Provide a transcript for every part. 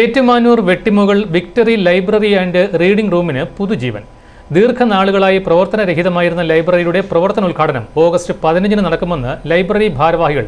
Ettumanoor Vettimukal victory library and reading റൂമിന് പുതുജീവൻ. ദീർഘനാളുകളായി പ്രവർത്തനരഹിതമായിരുന്ന ലൈബ്രറിയുടെ പ്രവർത്തനോദ്ഘാടനം ഓഗസ്റ്റ് പതിനഞ്ചിന് നടക്കുമെന്ന് ലൈബ്രറി ഭാരവാഹികൾ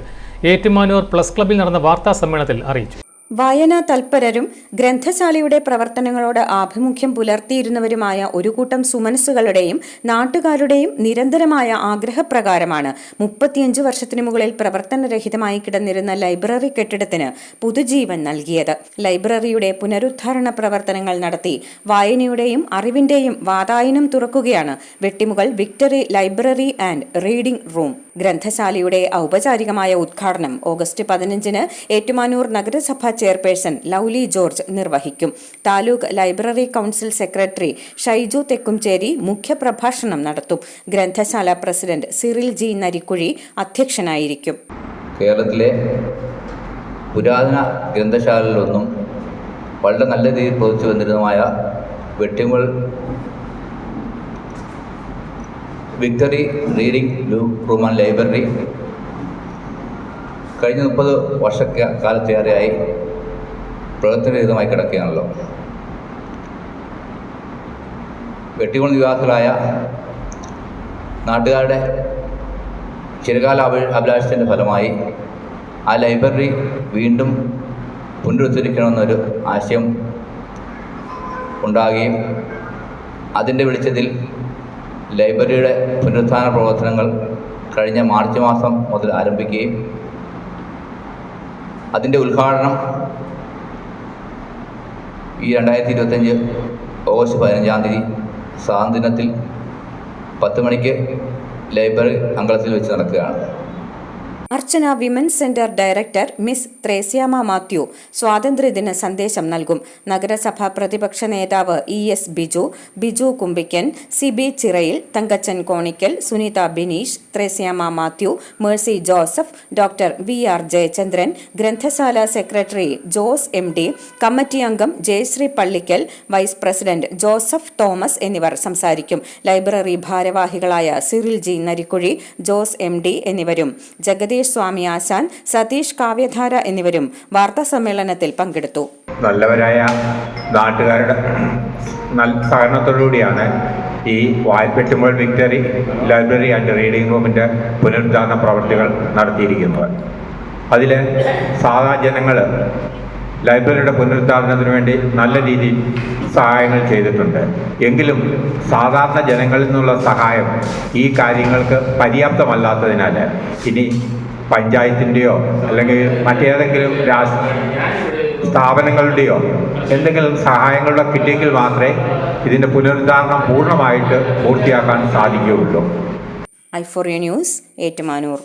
ഏറ്റുമാനൂർ പ്ലസ് ക്ലബിൽ നടന്ന വാർത്താ സമ്മേളനത്തിൽ അറിയിച്ചു. വായനാ തൽപരരും ഗ്രന്ഥശാലയുടെ പ്രവർത്തനങ്ങളോട് ആഭിമുഖ്യം പുലർത്തിയിരുന്നവരുമായ ഒരു കൂട്ടം സുമനസ്സുകളുടെയും നാട്ടുകാരുടെയും നിരന്തരമായ ആഗ്രഹപ്രകാരമാണ് മുപ്പത്തിയഞ്ച് വർഷത്തിനു മുകളിൽ പ്രവർത്തനരഹിതമായി കിടന്നിരുന്ന ലൈബ്രറി കെട്ടിടത്തിന് പുതുജീവൻ നൽകിയത്. ലൈബ്രറിയുടെ പുനരുദ്ധാരണ പ്രവർത്തനങ്ങൾ നടത്തി വായനയുടെയും അറിവിന്റെയും വാതായനം തുറക്കുകയാണ് Vettimukal victory library and reading room. ഗ്രന്ഥശാലയുടെ ഔപചാരികമായ ഉദ്ഘാടനം ഓഗസ്റ്റ് പതിനഞ്ചിന് ഏറ്റുമാനൂർ നഗരസഭാ ചെയർപേഴ്സൺ ലൗലി ജോർജ് നിർവഹിക്കും. Taluk library council secretary Shaiju Thekkumcheri മുഖ്യപ്രഭാഷണം നടത്തും. ഗ്രന്ഥശാല പ്രസിഡന്റ് സിറിൽ ജി നരിക്കുഴി അധ്യക്ഷനായിരിക്കും. കേരളത്തിലെ പുരാതന ഗ്രന്ഥശാലകളിലൊന്നും വളരെ നല്ല രീതിയിൽ പ്രവർത്തിച്ചു വന്നിരുന്നതുമായ Vettimul victory reading room and library കഴിഞ്ഞ മുപ്പത് വർഷ കാലത്തേറെയായി പ്രവർത്തനരഹിതമായി കിടക്കുകയാണല്ലോ. വെട്ടികൊണ്ട് വിവാഹത്തിലായ നാട്ടുകാരുടെ ചിരകാല അഭി അഭിലാഷത്തിന്റെ ഫലമായി ആ ലൈബ്രറി വീണ്ടും പുനരുദ്ധരിക്കണമെന്നൊരു ആശയം ഉണ്ടാകുകയും അതിന്റെ വെളിച്ചത്തിൽ ലൈബ്രറിയുടെ പുനരുത്ഥാന പ്രവർത്തനങ്ങൾ കഴിഞ്ഞ മാർച്ച് മാസം മുതൽ ആരംഭിക്കുകയും അതിന്റെ ഉദ്ഘാടനം ഈ രണ്ടായിരത്തി ഇരുപത്തഞ്ച് ഓഗസ്റ്റ് പതിനഞ്ചാം തീയതി സാന്ത്വനത്തിൽ പത്ത് മണിക്ക് ലൈബ്രറി അങ്കണത്തിൽ വെച്ച് നടക്കുകയാണ്. Archana women's centre director miss Threasiamma Mathew സ്വാതന്ത്ര്യദിന സന്ദേശം നൽകും. നഗരസഭാ പ്രതിപക്ഷ നേതാവ് E S Biju Biju Kumbikkan C B Chirayil Thankachan Konikkal Sunitha Bineesh Threasiamma Mathew Mercy Joseph doctor V R Jayachandran ഗ്രന്ഥശാല secretary Jose M D committee അംഗം Jayasree Pallikkal vice president Joseph Thomas എന്നിവർ സംസാരിക്കും. ലൈബ്രറി ഭാരവാഹികളായ Cyril G Narikkuzhi Jose M D എന്നിവരും. ജഗദീഷ് സ്വാമി ആശാൻ സതീഷ് കാവ്യധാര എന്നിവരും വാർത്താ സമ്മേളനത്തിൽ പങ്കെടുത്തു. നല്ലവരായ നാട്ടുകാരുടെ സഹകരണത്തോടുകൂടിയാണ് ഈ വായ്പെട്ടുമ്പോൾ വിക്ടറി ലൈബ്രറി ആൻഡ് റീഡിംഗ് റൂമിന്റെ പുനരുദ്ധാരണ പ്രവർത്തികൾ നടത്തിയിരിക്കുന്നത്. അതിൽ സാധാ ജനങ്ങൾ ലൈബ്രറിയുടെ പുനരുദ്ധാരണത്തിന് വേണ്ടി നല്ല രീതിയിൽ സഹായങ്ങൾ ചെയ്തിട്ടുണ്ട്. എങ്കിലും സാധാരണ ജനങ്ങളിൽ നിന്നുള്ള സഹായം ഈ കാര്യങ്ങൾക്ക് പര്യാപ്തമല്ലാത്തതിനാൽ ഇനി പഞ്ചായത്തിന്റെയോ അല്ലെങ്കിൽ മറ്റേതെങ്കിലും രാഷ്ട്ര സ്ഥാപനങ്ങളുടെയോ എന്തെങ്കിലും സഹായങ്ങളുടെ കിട്ടിയെങ്കിൽ മാത്രമേ ഇതിന്റെ പുനരുദ്ധാരണം പൂർണമായിട്ട് പൂർത്തിയാക്കാൻ സാധിക്കുകയുള്ളൂ. ഐ ഫോറിയ ന്യൂസ് ഏറ്റുമാനൂർ.